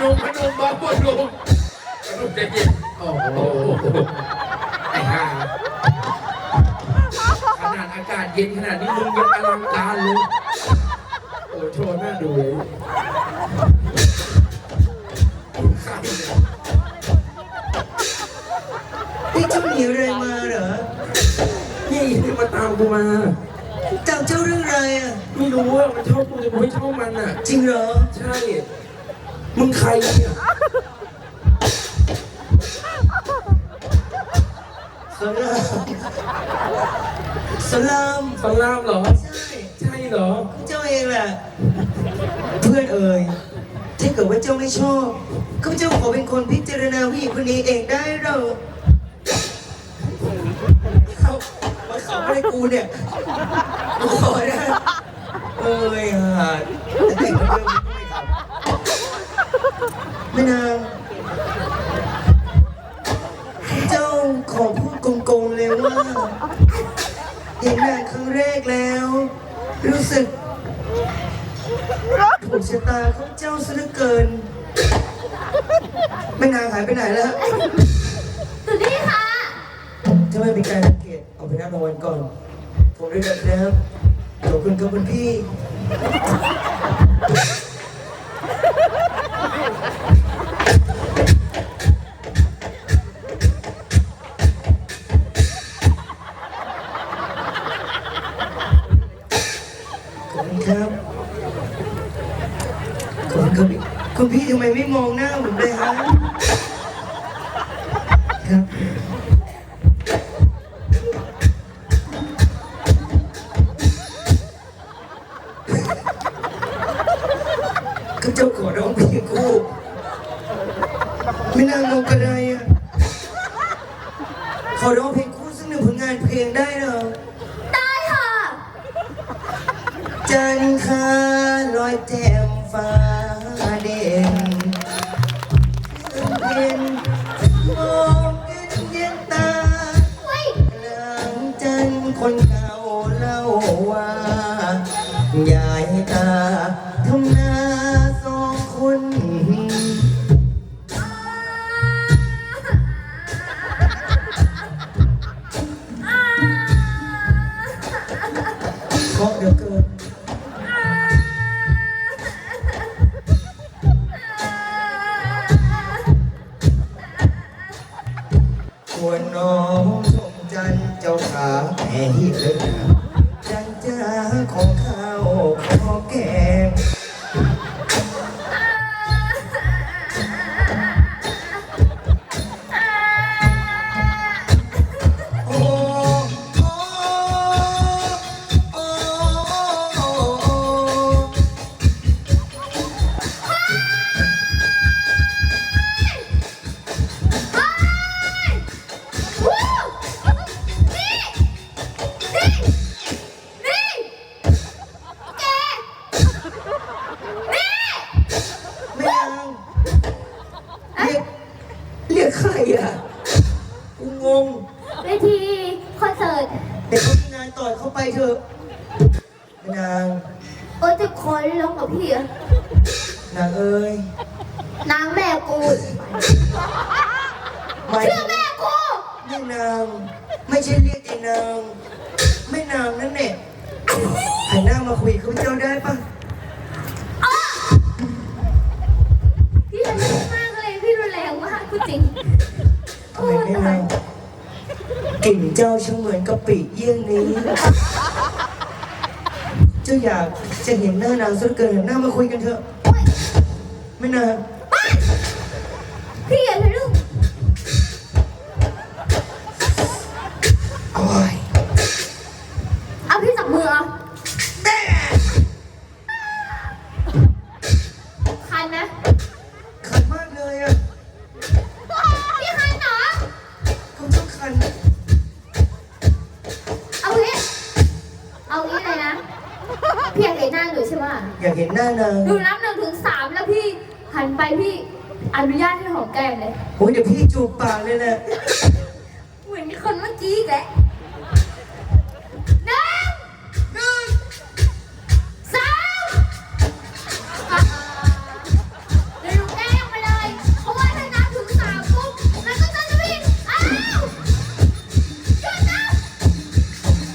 นุ่มพนมบางพนมพนมใจเย็นโอ้โหไอ้ห่าขนาดอากาศเย็นขนาดนี้มึงยังอลังการเลยโอ้โชว์หน้าดูเลยนี่เจ้าหนีอะไรมาเหรอ นี่ที่มาตามกูมาจากเจ้าเรื่องอะไรอะ ไม่รู้ว่ามันชอบกูจะกูไม่ชอบมันอะ จริงเหรอ ใช่ มึงใครเนี่ยสลามสลามสลามเหรอ ใช่ใช่เหรอ เจ้าเองแหละเพื่อนเอ่ยถ้าเกิดว่าเจ้าไม่ชอบข้าพเจ้าขอเป็นคนพิจารณาผู้หญิงคนนี้เองได้เหราเขามาเขาไม่กูเนี่ยกูขอนะเอ้ยฮะแไม่นางเจ้าขอพูดโกงๆเลยว่าเห็นนางครั้งแรกแล้ว รู้สึกถูกชะตาของเจ้าซะเหลือเกินไม่นางหายไปไหนแล้วสุนี่ค่ะถ้าไม่เป็นการรังเกียเอาไปนั่งรางวัลก่อนผมด้วยกันนะครับขอบคุณครับคุณพี่ ครับพี่คุณพี่ทำไมไม่มองหน้าผมเลยฮะครับก็เจ้าขอร้องเพลงคู่ ไม่น่างงกันเลยอะขอร้องเพลงคู่สักหนึ่งผลงานเพลงได้เหรอ ได้ค่ะ จันทราลอยแจ่ม คนเก่าเล่าว่ายายตาทำนาสองคนเพราะเดี๋ยวเกินควรนอง ขาแม่ฮิตเลยนะจังจ้าของข้า ต่อยเข้าไปเถอะนางเออจะคอยร้องกับพี่อะนางเอ้ยนางแม่กูไม่ชื่อแม่กูแม่นาง ไม่ใช่เรียกไอ้นางแม่นางนั่นเนี่ยหันหน้ามาคุยกับเขาเจ้าได้ปะพี่รุนแรงมากเลยพี่รุนแรงมากพูดจริงทำไมแม่นาง กลิ่นเจ้าช่างเหมือนกะปิเยี่ยงนี้ เจ้าอยากจะเห็นหน้านางซะเหลือเกินหนหน้ามาคุยกันเถอะ ไม่นาง พี่อยากเห็นหน้าหนูใช่ไหมอยากเห็นหน้านางหนูนับหนึ่งถึงสามแล้วพี่หันไปพี่อนุญาตให้หอมแก้มเลย โอ้ยเดี๋ยวพี่จูบปากเลยแหละ เหมือนคนเมื่อกี้อีกแหละ